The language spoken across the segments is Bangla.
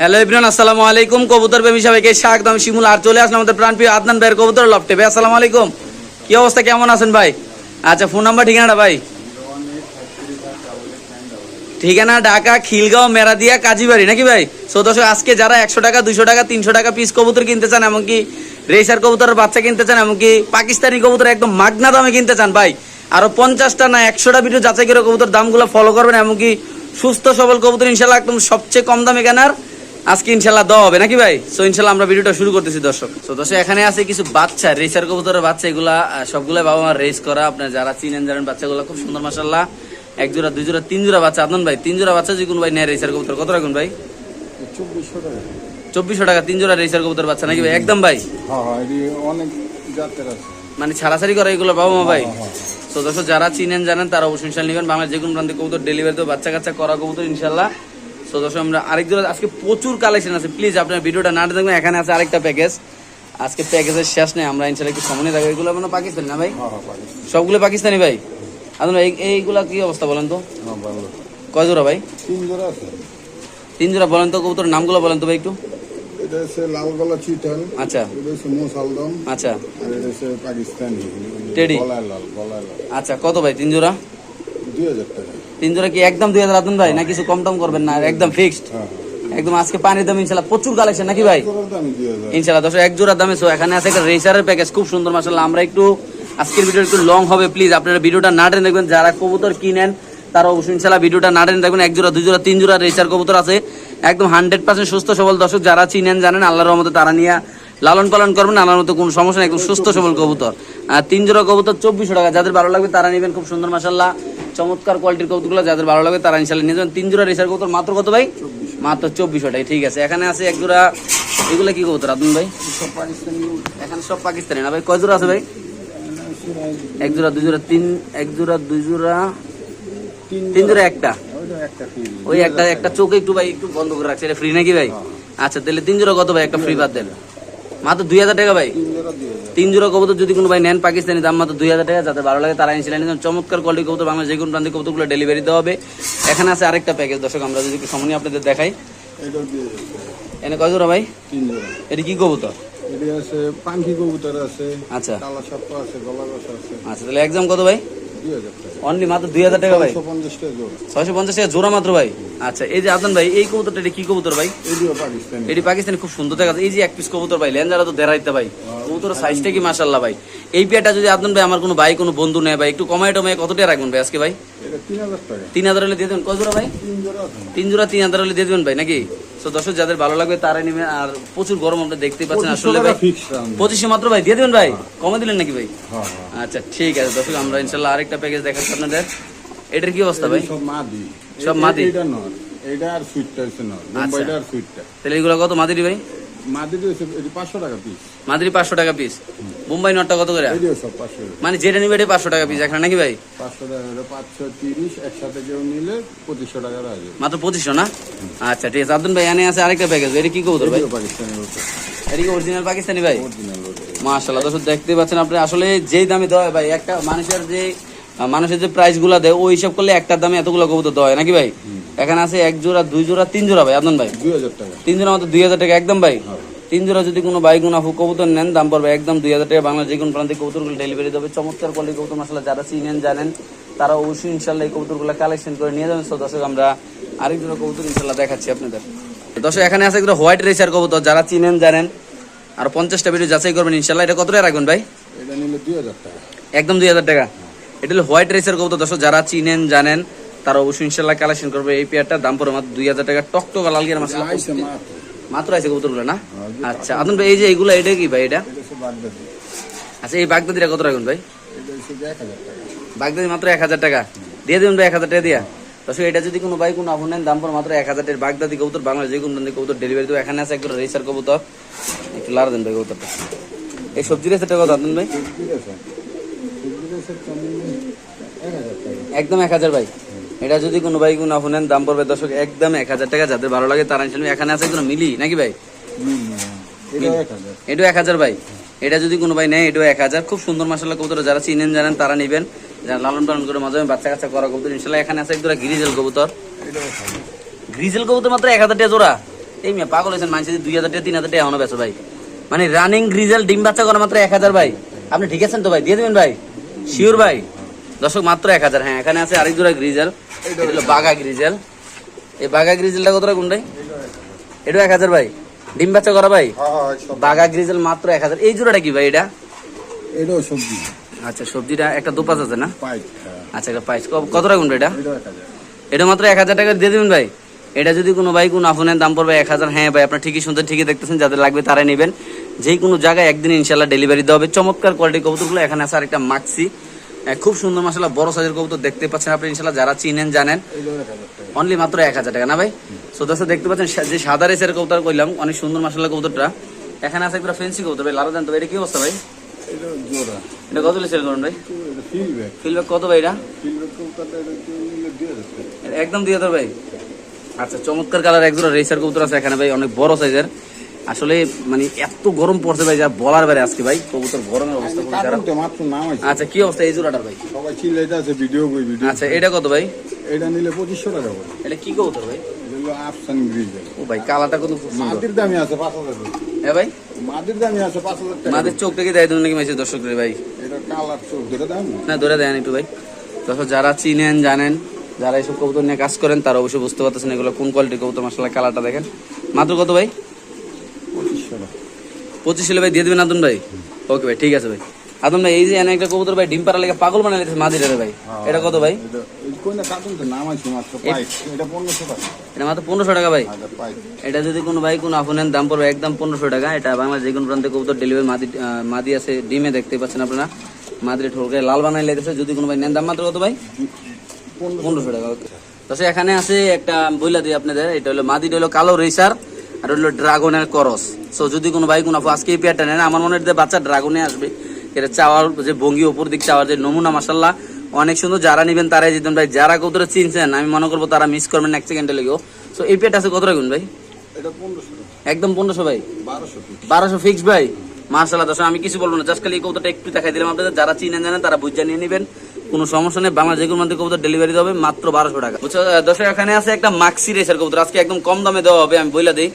হ্যালো ইব্রান আসসালামু আলাইকুম। কবুতর প্রেমী সবাইকে স্বাগতম। শিমুল আর চলে আসলাম আমাদের প্রাণপ্রিয় আদনান ভাইয়ের কবুতর লফটে। ভাই, আসসালামু আলাইকুম। কি অবস্থা? কেমন আছেন ভাই? আচ্ছা ফোন নাম্বার ঠিকানাটা ভাই? ঠিকানা ঢাকা, খিলগাঁও, মেরাদিয়া, কাজীবাড়ি। নাকি ভাই? সো আজকে যারা একশো টাকা দুশো টাকা, তিনশো টাকা পিস কবুতর কিনতে চান, এমনকি রেসার কবুতরের বাচ্চা কিনতে চান, এমনকি পাকিস্তানি কবুতর একদম মাগনা দামে কিনতে চান, ভাই, আরও পঞ্চাশটা না একশোটা ভিডিও যাচাই করে কবুতর দামগুলো ফলো করবেন, এমনকি সুস্থ সবল কবুতর ইনশাল্লাহ একদম সবচেয়ে কম দামে কেনার আজকে ইনশাল্লাহ দেওয়া হবে নাকি ভাই? সো ইনশাল্লাহ আমরা ভিডিওটা শুরু করতেছি দর্শক। তো দর্শক এখানে আছে কিছু বাচ্চা রেসার কবুতরের বাচ্চা এগুলা সবগুলা বাবা মা রেস করা। আপনার যারা চিনেন জানেন বাচ্চাগুলো খুব সুন্দর মাসাল্লাহ এক জোড়া দুই জোড়া তিন জোড়া বাচ্চা। আদন ভাই তিন জোড়া বাচ্চা যে কোন ভাই নেয় রেসার কবুতর কত রাখুন ভাই? চব্বিশশো টাকা। চব্বিশশো টাকা তিন জোড়া রেসার কবুতর বাচ্চা নাকি ভাই? একদম ভাই? হ্যাঁ হ্যাঁ এটি অনেক জাতের আছে। মানে ছাড়াছাড়ি করে এগুলো বাবা মা ভাই? হ্যাঁ, তো দর্শক যারা চিনেন জানেন তারা অবশ্যই ইনশাল্লাহ নেবেন। বাংলার যে কোনো প্রান্তে কবুতর ডেলিভারি তো বাচ্চা কাচ্চা করা কবুতর ইনশাল্লাহ। তো দর্শক আমরা আরেক জোড়া আজকে প্রচুর কালেকশন আছে। প্লিজ আপনার ভিডিওটা না দেখবেন এখানে আছে আরেকটা প্যাকেজ আজকে প্যাকেজের শেষ নেই আমরা ইনশাল্লাহ একটু সময় রাখব এগুলো মানে পাকিস্তানি না ভাই? হ্যাঁ হ্যাঁ সবগুলো পাকিস্তানি ভাই? আপনার এইগুলা কি অবস্থা বলেন তো? কয় জোড়া ভাই? তিন জোড়া আছে। তিন জোড়া বলেন তো কবুতর নামগুলো বলেন তো ভাই একটু। এটা হচ্ছে লাল গলা চিটাল আচ্ছা। এটা হচ্ছে মোসালদম আচ্ছা। আর এটা হচ্ছে পাকিস্তানি। টেডি। গলায় লাল গলায় লাল। আচ্ছা কত ভাই? তিন জোড়া? দুই হাজার টাকা। তিন জোড়া কি একদম দুই হাজার আদন ভাই না কিছু কম টম করবেন না একদম ফিক্সড হ্যাঁ। একদম আজকে পানির দাম ইনশাল্লাহ প্রচুর কালেকশন নাকি ভাই? ইনশাল্লাহ দশ এক জোড়ার দামে সো এখানে আছে একটা রেসারের প্যাকেজ খুব সুন্দর মাসাল্লাহ আমরা একটু আজকের ভিডিও একটু লং হবে প্লিজ আপনারা ভিডিওটা না টেনে দেখবেন যারা কবুতর কিনেন তারা অবশ্যই ইনশাল্লাহ ভিডিওটা না টেনে দেখবেন। এক জোড়া দুই জোড়া তিন জোড়া রেসার কবুতর আছে। একদম হান্ড্রেড পার্সেন্ট সুস্থ সবল দর্শক যারা চিনেন জানেন আল্লাহর রহমতে তারা নিয়ে লালন পালন করবেন আল্লাহর মতো কোনো সমস্যা নেই একদম সুস্থ সবল কবুতর। আর তিন জোড়া কবুতর চব্বিশশো টাকা যাদের ভালো লাগবে তারা নেবেন খুব সুন্দর মাসাল্লাহ চমৎকার কোয়ালিটির কবুতরগুলো যাদের ভালো লাগবে তারা ইনশাল্লাহ নিয়ে যাবেন। তিন জোড়া রেসার কবুতর মাত্র কত ভাই? মাত্র চব্বিশশো টাকা ঠিক আছে। এখানে আছে এক জোড়া এগুলো কি কবুতর আদুন ভাই? সব পাকিস্তানি। এখানে সব পাকিস্তানি না ভাই? কয় জোড়া আছে ভাই? এক জোড়া দুই জোড়া তিন এক জোড়া দুই জোড়া তিন জোড়া একটা। ওই একটা একটা চোখে একটু ভাই একটু বন্ধ করে রাখছে এটা ফ্রি নাকি ভাই? আচ্ছা তাহলে তিন জোড়া কত ভাই? একটা ফ্রি বাদ দেন। মাত্র দুই হাজার টাকা ভাই। তিন জোড়া কবুতর যদি কোনো ভাই নেন পাকিস্তানি দাম মাত্র দুই হাজার টাকা যাতে ভালো লাগে তারা ইনশাল্লাহ চমৎকার কোয়ালিটি কবুতর বাংলা যে কোনো প্রান্তিক কবুতরগুলো ডেলিভারি দেওয়া হবে। এখানে আছে আরেকটা প্যাকেজ দর্শক আমরা যদি একটু সময় আপনাদের দেখাই। এনে কয় জোড়া ভাই? এটা কি কবুতর? আছে পাখি কবুতর আছে আচ্ছা। আছে গলা আছে। আচ্ছা তাহলে একদম কত ভাই? অনলি মাত্র দুই হাজার টাকা ভাই। ছয়শো পঞ্চাশ টাকা জোড়া। মাত্র ভাই। আচ্ছা এই যে আদন ভাই এই কবুতরটা এটা কি কবুতর ভাই? এটি পাকিস্তানি খুব সুন্দর দেখা এই যে এক পিস কবুতর ভাই লেনজারা তো দেড়াইতে ভাই। কবুতর সাইজটা কি মাশাল্লাহ ভাই। এই পেয়ারটা যদি আদন ভাই আমার কোনো ভাই কোনো বন্ধু নেয় ভাই একটু কমাই টমাই কত টাকা রাখবেন ভাই আজকে ভাই? তিন হাজার হলে দিয়ে দেবেন। কত জোড়া ভাই? তিন জোড়া তিন হাজার হলে দিয়ে দেবেন ভাই নাকি? তো দর্শক যাদের ভালো লাগবে তারাই নেবে। আর প্রচুর গরম আপনি দেখতেই পাচ্ছেন। আসলে ভাই পঁচিশে মাত্র ভাই দিয়ে দেবেন ভাই? কমে দিলেন নাকি ভাই? হ্যাঁ হ্যাঁ। আচ্ছা ঠিক আছে দর্শক আমরা ইনশাল্লাহ আরেকটা প্যাকেজ দেখাচ্ছি আপনাদের। এটার কি অবস্থা ভাই? সব মাদি। সব মাদি? এটা আর সুইটটা হচ্ছে নয়। মুম্বাইটা আর সুইটটা তাহলে এগুলো কত মাদি ভাই? মাদি হচ্ছে টাকা পিস মাদিরি পাঁচশো টাকা পিস মুম্বাই নটটা কত করে? সব মানে যেটা নিবে এটা পাঁচশো টাকা পিস এখানে নাকি ভাই? পাঁচশো টাকা হলে পাঁচশো তিরিশ একসাথে কেউ নিলে টাকা আসবে মাত্র পঁচিশশো না? আচ্ছা ঠিক আছে আব্দুল ভাই এনে আছে আরেকটা প্যাকেজ এটা কি কবুতর ভাই? পাকিস্তানি এটা কি অরিজিনাল পাকিস্তানি ভাই? অরিজিনাল দর্শক দেখতে পাচ্ছেন আপনি আসলে যেই দামে দেওয়া হয় ভাই একটা মানুষের যে মানুষের যে প্রাইসগুলা দেয় ওই হিসাব করলে একটার দামে এতগুলো কবুতর দেওয়া হয় নাকি ভাই? এখানে আছে এক জোড়া দুই জোড়া তিন জোড়া ভাই আদন ভাই? দুই হাজার টাকা। তিন জোড়া মাত্র দুই হাজার টাকা একদম ভাই? তিন জোড়া যদি কোনো কোনো আপু কবুতর নেন দাম পড়বে একদম দুই হাজার টাকা। বাংলা যে কোনো প্রান্তিক কবুতরগুলো ডেলিভারি দেবে। চমৎকার কোয়ালিটি কবুতর মশলা যারা চিনেন জানেন তারা অবশ্যই ইনশাল্লাহ এই কবুতরগুলো কালেকশন করে নিয়ে যাবেন। সো দর্শক আমরা আরেক জোড়া কবুতর ইনশাল্লাহ দেখাচ্ছি আপনাদের। দর্শক এখানে আছে একটা হোয়াইট রেসার কবুতর যারা চিনেন জানেন আর পঞ্চাশটা ভিডিও যাচাই করবেন ইনশাল্লাহ এটা কত টাকা রাখবেন ভাই? এটা নিলে দুই হাজার টাকা। একদম দুই হাজার টাকা। এটা হলো হোয়াইট রাইসের কবুতর। দর্শক যারা চিনেন জানেন তারা অবশ্যই ইনশাল্লাহ কালেকশন করবে। এই পেয়ারটা দাম পড়বে মাত্র দুই হাজার টাকা। টকটক লাল গিয়ার মাসলা আইসে মাত্র আছে কবুতরগুলো না? আচ্ছা আদন ভাই এই যে এইগুলো এটা কি ভাই এটা? আচ্ছা এই বাগদাদিটা কত রাখুন ভাই? বাগদাদি মাত্র এক হাজার টাকা। দিয়ে দেবেন ভাই এক হাজার টাকা দিয়া? দর্শক এটা যদি কোনো ভাই কোনো আপন নেন দাম পর মাত্র এক হাজার টাকার বাগদাদি কবুতর বাংলাদেশ যে কোনো কবুতর ডেলিভারি দেবো। এখানে আছে একজন রেসার কবুতর। একটু লাড়া দেন ভাই কবুতরটা। এই সবজি রেসের টাকা কত আদন ভাই? একদম এক হাজার ভাই। এটা যদি কোনো ভাই কোনো আপন নেন দাম পড়বে দর্শক একদম এক হাজার টাকা যাদের ভালো লাগে তারা ইনশাল্লাহ এখানে আছে কোনো মিলি নাকি ভাই? হুম। এটা এক হাজার। ভাই? এটা যদি কোনো ভাই নেয় এটাও এক হাজার। খুব সুন্দর মাসাল্লাহ কবুতর। যারা চিনেন জানেন তারা নেবেন। যারা লালন পালন করে মাঝে মাঝে বাচ্চা কাচ্চা করা কবুতর। ইনশাল্লাহ এখানে আছে একদম গ্রিজেল কবুতর। এটা গ্রিজেল কবুতর মাত্র এক হাজার টাকা জোড়া। এই মেয়ে পাগল হয়েছেন মানুষ দুই হাজার টাকা তিন হাজার টাকা এখনও বেচো ভাই। মানে রানিং গ্রিজেল ডিম বাচ্চা করা মাত্র এক হাজার ভাই। আপনি ঠিক আছেন তো ভাই? দিয়ে দেবেন ভাই? শিওর ভাই? দর্শক মাত্র এক হাজার। হ্যাঁ এখানে আছে আরেক জোড়া গ্রিজেল এটা হলো বাঘা গ্রিজেল এই বাঘা গ্রিজেলটা কত কোন ভাই এটা এক হাজার ভাই। ডিম বাচ্চা করা ভাই? হ্যাঁ হ্যাঁ বাঘা গ্রিজেল মাত্র এক হাজার। এই জোড়াটা কি ভাই এটা? এটাও সবজি। আচ্ছা সবজিটা একটা দুপাশ আছে না? হ্যাঁ। আচ্ছা একটা প্রাইস কত রাখুন ভাই এটা? এটা মাত্র এক হাজার টাকা দিয়ে দেবেন ভাই। এটা যদি কোনো ভাই কোনো আফোনের দাম পড়বে এক হাজার হ্যাঁ ভাই আপনার ঠিকই শুনতে ঠিকই দেখতেছেন যাদের লাগবে তারাই নেবেন। যে কোনো জায়গায় একদিন ইনশাল্লাহ ডেলিভারি দেওয়া হবে। চমৎকার কোয়ালিটি কবুতরগুলো এখানে আছে আরেকটা মাক্সি আহ, খুব সুন্দর মশলা বড় সাইজের কবুতর দেখতে পাচ্ছেন আপনি ইনশাল্লাহ যারা চিনেন, জানেন। অনলি মাত্র এক হাজার টাকা, না ভাই? সো দর্শক দেখতে পাচ্ছেন যে সাদা রেসের কবুতর করলাম অনেক সুন্দর মশলা কবুতরটা। এখানে আছে একটা ফেন্সি কবুতর, ভাই লারা দেন তো এটা কি অবস্থা, ভাই? একদম দিয়ে দাও, ভাই। আচ্ছা চমৎকার কালার একজোড়া রেসার কবুতর আছে এখানে, ভাই, অনেক বড় সাইজের আসলে মানে এত গরম পড়ছে ভাই যা বলার বাইরে আজকে ভাই কবুতর গরমের অবস্থা খারাপ। আচ্ছা কি অবস্থা এই জোড়াটার ভাই? সবাই চিল্লাইতে আছে ভিডিও কই ভিডিও আচ্ছা এটা কত ভাই? এটা নিলে পঁচিশশো টাকা এটা কি কবুতর ভাই? আফসান ও ভাই কালারটা কত মাটির আছে টাকা হ্যাঁ ভাই? মাটির দামই আছে টাকা। চোখ থেকে দেয় নাকি দর্শক রে ভাই? এটা কালার চোখ ধরে দাম। না না ধরে দেন একটু ভাই। দর্শক যারা চিনেন জানেন যারা এইসব কবুতর নিয়ে কাজ করেন তারা অবশ্যই বুঝতে পারতেছেন এগুলো কোন কোয়ালিটির কবুতর মশলা কালারটা দেখেন। মাত্র কত ভাই? পঁচিশ হলে ভাই দিয়ে দেবেন আদন ভাই? ওকে ভাই ঠিক আছে ভাই। আদম ভাই এই যে এনে একটা কবুতর ভাই ডিম পাড়া লেগে পাগল বানাই লেগেছে মাদিরে ভাই। এটা কত ভাই? এটা মাত্র পনেরোশো টাকা। ভাই। এটা যদি কোনো ভাই কোনো আফোনের দাম পড়বে একদম পনেরোশো টাকা। এটা বাংলা যে কোনো প্রান্তে কবুতর ডেলিভারি মাদি মাদি আছে ডিমে দেখতে পাচ্ছেন আপনারা। মাদিরে ঠোলকে লাল বানাই লেগেছে যদি কোনো ভাই নেন দাম মাত্র কত ভাই? পনেরোশো টাকা। ওকে তো এখানে আছে একটা বইলা দিই আপনাদের এটা হলো মাদিটা হলো কালো রেসার। আর হলো ড্রাগনের করস। সো যদি কোনো ভাই কোনো আজকে এই পেয়ারটা নেন আমার মনে হয় যে বাচ্চা ড্রাগনে আসবে। এটা চাওয়ার যে ভঙ্গি ওপর দিক চাওয়ার যে নমুনা মাসাল্লাহ অনেক সুন্দর যারা নেবেন তারাই জিতবেন ভাই যারা কতটা চিনছেন আমি মনে করব তারা মিস করবেন এক সেকেন্ডে লেগেও। সো এই পেয়ারটা আছে কত রাখবেন ভাই? একদম পনেরোশো ভাই? বারোশো বারোশো ফিক্স ভাই? মার্শাল্লাহ দর্শক আমি কিছু বলব না জাস্ট খালি এই কবুতরটা একটু দেখাই দিলাম আপনাদের। যারা চিনেন জানেন তারা বুঝে নিয়ে নেবেন। কোনো সমস্যা নেই বাংলা যে কোনো মধ্যে কবুতর ডেলিভারি হবে মাত্র বারোশো টাকা। বুঝছ দর্শক এখানে আছে একটা মাক্সি রেসার কবুতর। আজকে একদম কম দামে দেওয়া হবে আমি বইলা দিই।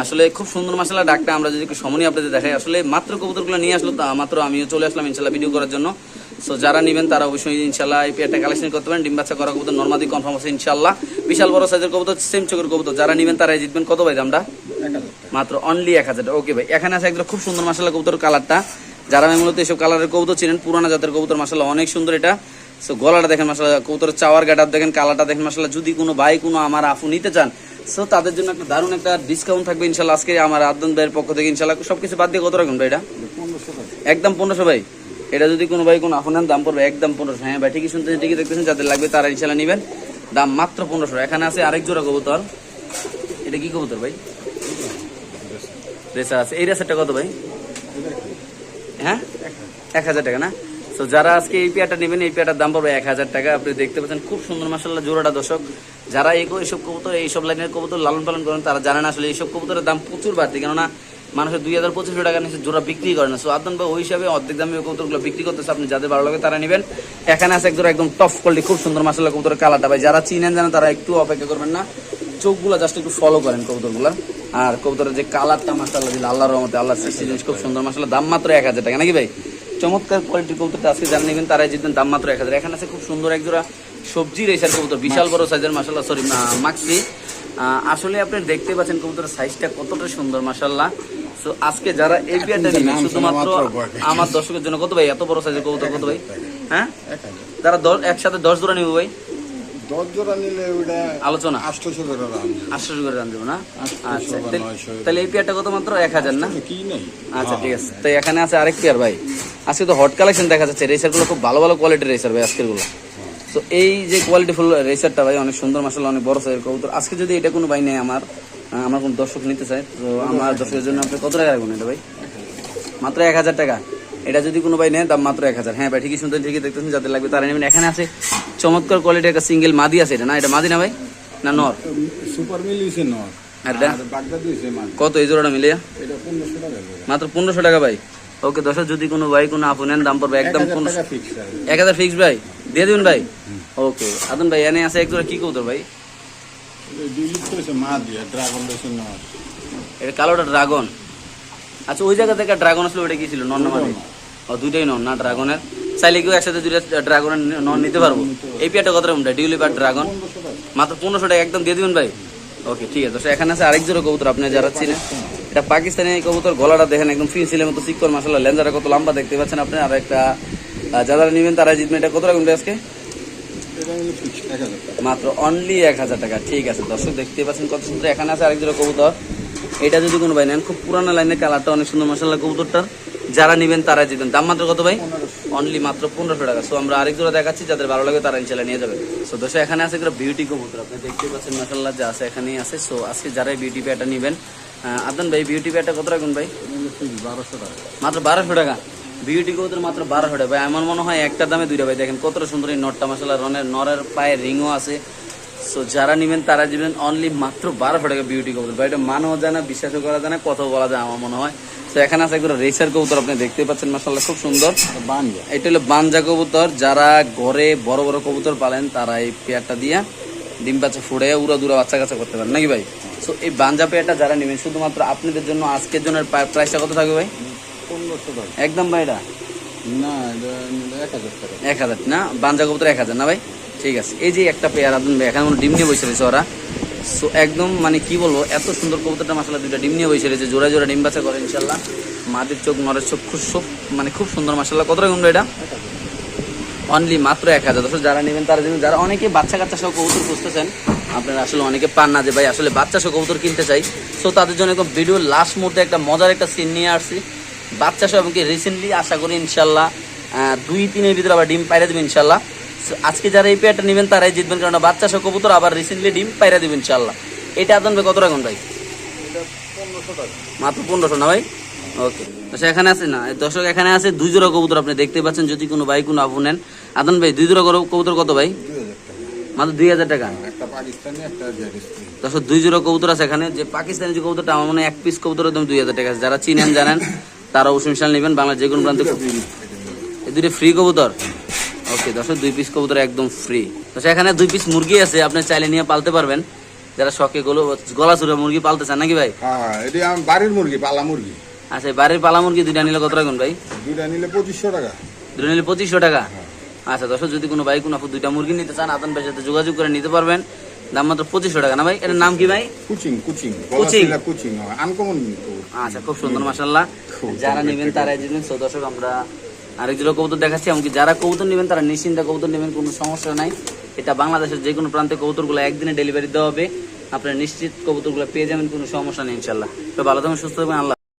আসলে খুব সুন্দর মশলা ডাকটা আমরা যদি সময় আপনাদের দেখাই, আসলে মাত্র কবুতরগুলো নিয়ে আসলো তা মাত্র আমিও চলে আসলাম ইনশাল্লাহ ভিডিও করার জন্য। সো যারা নেবেন তারা অবশ্যই ইনশাল্লাহ এই পেয়ারটা কালেকশন করতে পারেন। ডিম বাচ্চা করা কবুতর নর্মাদি কনফার্ম আছে ইনশাল্লাহ বিশাল বড় সাইজের কবুতর সেম চোখের কবুতর। যারা নেবেন তারাই জিতবেন। কত ভাই দামটা? মাত্র অনলি এক হাজার। ওকে ভাই, এখানে আছে একদম খুব সুন্দর মাসালা কবুতর কালারটা যারা আমি মূলত এসব কালারের কবুতর চিনেন, পুরানা জাতের কবুতর মাসালা অনেক সুন্দর এটা। সো গলাটা দেখেন মাসালা কবুতরের চাওয়ার গাটার দেখেন কালারটা দেখেন মাসালা যদি কোনো ভাই, কোনো আমার আফু নিতে চান সো তাদের জন্য একটা দারুণ একটা ডিসকাউন্ট থাকবে ইনশাল্লাহ আজকে আমার আদন ভাইয়ের পক্ষ থেকে। ইনশাল্লাহ সবকিছু বাদ দিয়ে কত রাখুন ভাই এটা? একদম পনেরোশো ভাই। এটা যদি কোনো ভাই কোনো আপনার দাম পড়বে একদম পনেরোশো। হ্যাঁ ভাই, ঠিকই শুনতেছেন, ঠিকই দেখতেছেন, যাদের লাগবে তারা ইনশাল্লাহ নেবেন। দাম মাত্র পনেরোশো। এখানে আছে আরেক জোড়া কবুতর। এটা কি কবুতর ভাই? রেসার আছে। এই রেসারটা কত ভাই? হ্যাঁ? এক হাজার টাকা না? তো যারা আজকে এই পেয়ারটা নেবেন, এই পেয়ারটার দাম পড়বে এক হাজার টাকা। আপনি দেখতে পাচ্ছেন, খুব সুন্দর মাসাল্লাহ জোড়াটা দর্শক। যারা এই এইসব কবুতর এইসব লাইনের কবুতর লালন পালন করেন, তারা জানেন আসলে এইসব কবুতরের দাম প্রচুর বাড়তি। কেননা মানুষের দুই হাজার পঁচিশশো টাকা নিচে জোড়া বিক্রি করে না। সো আদন ভাই, ওই হিসাবে অর্ধেক দামে কবুতরগুলো বিক্রি করতেছে। আপনি যাদের ভালো লাগে তারা নেবেন। এখানে আছে এক জোড়া একদম টপ কোয়ালিটি খুব সুন্দর মাসাল্লাহ কবুতরের কালারটা। ভাই, যারা চিনেন জানেন তারা একটু অপেক্ষা করবেন না। চোখগুলো জাস্ট একটু ফলো করেন কবুতরগুলো। আর কবুতরের যে কালারটা মাসাল্লাহ দিল, আল্লাহর রহমতে আল্লাহ সৃষ্টি জিনিস খুব সুন্দর মাসাল্লাহ। দাম মাত্র এক হাজার টাকা, নাকি ভাই? চমৎকার কোয়ালিটির কবুতরটা আজকে জান নেবেন, তারাই জিতবেন। দাম মাত্র এক হাজার। এখানে আছে খুব সুন্দর এক জোড়া সবজি রেসার কবুতর বিশাল বড় সাইজের মাসাল্লাহ সরি মাক্সি। আসলে আপনি দেখতে পাচ্ছেন কবুতরের সাইজটা কতটা সুন্দর মাসাল্লাহ তো আজকে যারা এই নেবেন নাম শুধুমাত্র আমার দর্শকের জন্য কত ভাই? এত বড় সাইজের কবুতর কত ভাই? হ্যাঁ? যারা দশ- একসাথে দশ জোড়া নিব ভাই? আলোচনা। আটশো করে দেবো। না? আচ্ছা তাহলে- নয়শো। তাহলে এই পেয়ারটা কত মাত্র? এক হাজার না? আচ্ছা ঠিক আছে। তো এখানে আছে আরেক পেয়ার ভাই। আজকে তো হট কালেকশন দেখা যাচ্ছে। রেসারগুলো খুব ভালো ভালো কোয়ালিটির রেসার ভাই আজকেরগুলো। তো এই যে কোয়ালিটি ফুল রেসারটা ভাই অনেক সুন্দর মাসাল অনেক বড় সাইজের কবুতর। আজকে যদি এটা কোনো ভাই নেই আমার আমার কোনো দর্শক নিতে চায় তো আমার দর্শকের জন্য আপনি কত টাকা রাখবেন এটা ভাই? মাত্র এক হাজার টাকা। এটা যদি কোনো ভাই নেয় দাম মাত্র এক হাজার। হ্যাঁ ভাই ঠিকই শুনতে ঠিকই দেখতেছেন যাদের লাগবে তারা নেবেন। এখানে আছে চমৎকার কোয়ালিটির একটা সিঙ্গেল মাদি আছে এটা। না এটা মাদি না ভাই? না নর? সুপার মিল দিয়েছে মানে কত এই জোড়াটা করে। মাত্র পনেরোশো টাকা ভাই। ওকে দর্শক যদি কোনো ভাই কোনো আপু নেন দাম পড়বে একদম এক হাজার ফিক্স ভাই? দিয়ে দিবেন ভাই? ওকে আদন ভাই এনে আছে একজোড়া কি কবুতর ভাই? এটা কালোটা ড্রাগন। আচ্ছা ওই জায়গা থেকে ড্রাগন আসলে ওটা কি ছিল? নন মানে ও দুইটাই নন না ড্রাগনের? চাইলে কেউ একসাথে দুইটা ড্রাগনের নন নিতে পারব। এই পেয়ারটা কত রকম ডিউলি পার ড্রাগন? মাত্র পনেরোশো টাকা একদম দিয়ে দিবেন ভাই? ওকে ঠিক আছে। এখানে আছে আরেক জোড়া কবুতর আপনি যারা চিনেন। এটা পাকিস্তানি কবুতর গলাটা দেখেন একদম ফিনসিলের মতো চিকন মাসাল্লাহ লেন্সারা কত লম্বা দেখতে পাচ্ছেন আপনি আর একটা যারা নেবেন তারা জিতবেন। এটা কত রকম আজকে? টাকা মাত্র অনলি এক হাজার টাকা। ঠিক আছে দর্শক দেখতে পাচ্ছেন কত সুন্দর। এখানে আছে আরেক জোড়া কবুতর। এটা যদি কোনো ভাই নেন খুব পুরানো লাইনের কালারটা অনেক সুন্দর মশাল্লা কবুতরটার। যারা নেবেন তারা জিতবেন। দাম মাত্র কত ভাই? অনলি মাত্র পনেরোশো টাকা। সো আমরা আরেক জোড়া দেখাচ্ছি যাদের ভালো লাগে তারা ইনশাল্লাহ নিয়ে যাবে সো দর্শক এখানে আছে একটা বিউটি কবুতর। আপনি দেখতে পাচ্ছেন মশাল্লাহ যা আছে এখানেই আছে। সো আজকে যারা বিউটি প্যাটা নেবেন আদান ভাই বিউটি প্যাটা কত রাখুন ভাই? বারোশো টাকা। মাত্র বারোশো টাকা। বিউটি কবুতর মাত্র বারোশো টাকা ভাই আমার মনে হয় একটা দামে দুইটা ভাই। দেখেন কতটা সুন্দর এই নটটা মশলা রনের নরের পায়ে রিংও আছে। সো যারা নেবেন তারা দিবেন অনলি মাত্র বারোশো টাকা বিউটি কবুতর। ভাই এটা মানও যায় না বিশ্বাসও করা যায় না কত বলা যায় আমার মনে হয়। তো এখানে আছে একবার রেসার কবুতর আপনি দেখতে পাচ্ছেন মাসাল্লাহ খুব সুন্দর। বানজা। এটা হলো বানজা কবুতর। যারা ঘরে বড় বড় কবুতর পালেন তারা এই পেয়ারটা দিয়ে ডিম বাচ্চা ফুড়ে উড়া দুরা বাচ্চা কাচ্চা করতে পারেন। নাকি ভাই? সো এই বানজা পেয়ারটা যারা নেবেন শুধুমাত্র আপনাদের জন্য আজকের জন্য প্রাইসটা কত থাকবে ভাই? একদম ভাই এটা। না এক হাজার না? বাঞ্জা কবুতর এক হাজার না ভাই? ঠিক আছে। এই যে একটা পেয়ার ভাই এখানে কোনো ডিম নিয়ে বসে রয়েছে ওরা। সো একদম মানে কি বলব এত সুন্দর কবুতরটা মাসালা দুইটা ডিম নিয়ে বসে রয়েছে। জোড়া জোড়া ডিম বাচ্চা করে ইনশাল্লাহ মাটির চোখ নরের চোখ খুব সব মানে খুব সুন্দর মাসাল্লাহ কত রকম এটা? অনলি মাত্র এক হাজার। দশ যারা নেবেন তারা দেবেন যারা অনেকে বাচ্চা কাচ্চা সহ কবুতর খুঁজতেছেন আপনারা আসলে অনেকে পান না যে ভাই আসলে বাচ্চা সহ কবুতর কিনতে চাই। সো তাদের জন্য একদম ভিডিও লাস্ট মুহূর্তে একটা মজার একটা সিন নিয়ে আসছি। বাচ্চা সহ এবং কি রিসেন্টলি আশা করি ইনশাল্লাহ দুই তিনের ভিতরে আবার ডিম পাইরা দেবেন ইনশাল্লাহ। আজকে যারা এই পেয়ারটা নেবেন তারাই জিতবেন কারণ বাচ্চা সহ কবুতর আবার রিসেন্টলি ডিম পাইরা দেবেন ইনশাল্লাহ। এটা আদন ভাই কত রাখুন ভাই? টাকা মাত্র পনেরোশো না ভাই? ওকে আচ্ছা এখানে আছে না? দর্শক এখানে আছে দুই জোড়া কবুতর আপনি দেখতে পাচ্ছেন যদি কোনো ভাই কোনো আপু নেন। আদন ভাই দুই জোড়া কবুতর কত ভাই? টাকা মাত্র দুই হাজার টাকা। দর্শক দুই জোড়া কবুতর আছে এখানে। যে পাকিস্তানি যে কবুতরটা আমার মনে হয় এক পিস কবুতর দুই হাজার টাকা আছে। যারা চিনেন জানেন। তারা অবশ্যই মিশাল নেবেন বাংলা যে কোনো প্রান্তে এই দুইটা ফ্রি কবুতর? ওকে দর্শক দুই পিস কবুতর একদম ফ্রি দর্শক এখানে দুই পিস মুরগি আছে আপনি চাইলে নিয়ে পালতে পারবেন। যারা শখে গলো গলা চুরা মুরগি পালতে চান নাকি ভাই? হ্যাঁ বাড়ির মুরগি পালা মুরগি। আচ্ছা বাড়ির পালা মুরগি দুইটা নিলে কত রাখুন ভাই? দুইটা নিলে পঁচিশশো টাকা। দুটো নিলে পঁচিশশো টাকা? আচ্ছা দর্শক যদি কোনো ভাই কোনো দুইটা মুরগি নিতে চান ভাইয়ের সাথে যোগাযোগ করে নিতে পারবেন। দাম মাত্র পঁচিশশো টাকা না ভাই? এটার নাম কি ভাই? কুচিং কুচিং। কুচিং। কুচিং আনকমন আচ্ছা খুব সুন্দর মাসাল্লাহ যারা নেবেন তারাই দিবেন সো দর্শক আমরা আরেক কবুতর দেখাচ্ছি এমনকি যারা কবুতর নেবেন তারা নিশ্চিন্তা কবুতর নেবেন কোনো সমস্যা নাই। এটা বাংলাদেশের যে কোনো প্রান্তে কবুতরগুলো একদিনে ডেলিভারি দেওয়া হবে। আপনারা নিশ্চিত কবুতরগুলো পেয়ে যাবেন কোনো সমস্যা নেই ইনশাল্লাহ তো ভালো থাকুন সুস্থ থাকবেন আল্লাহ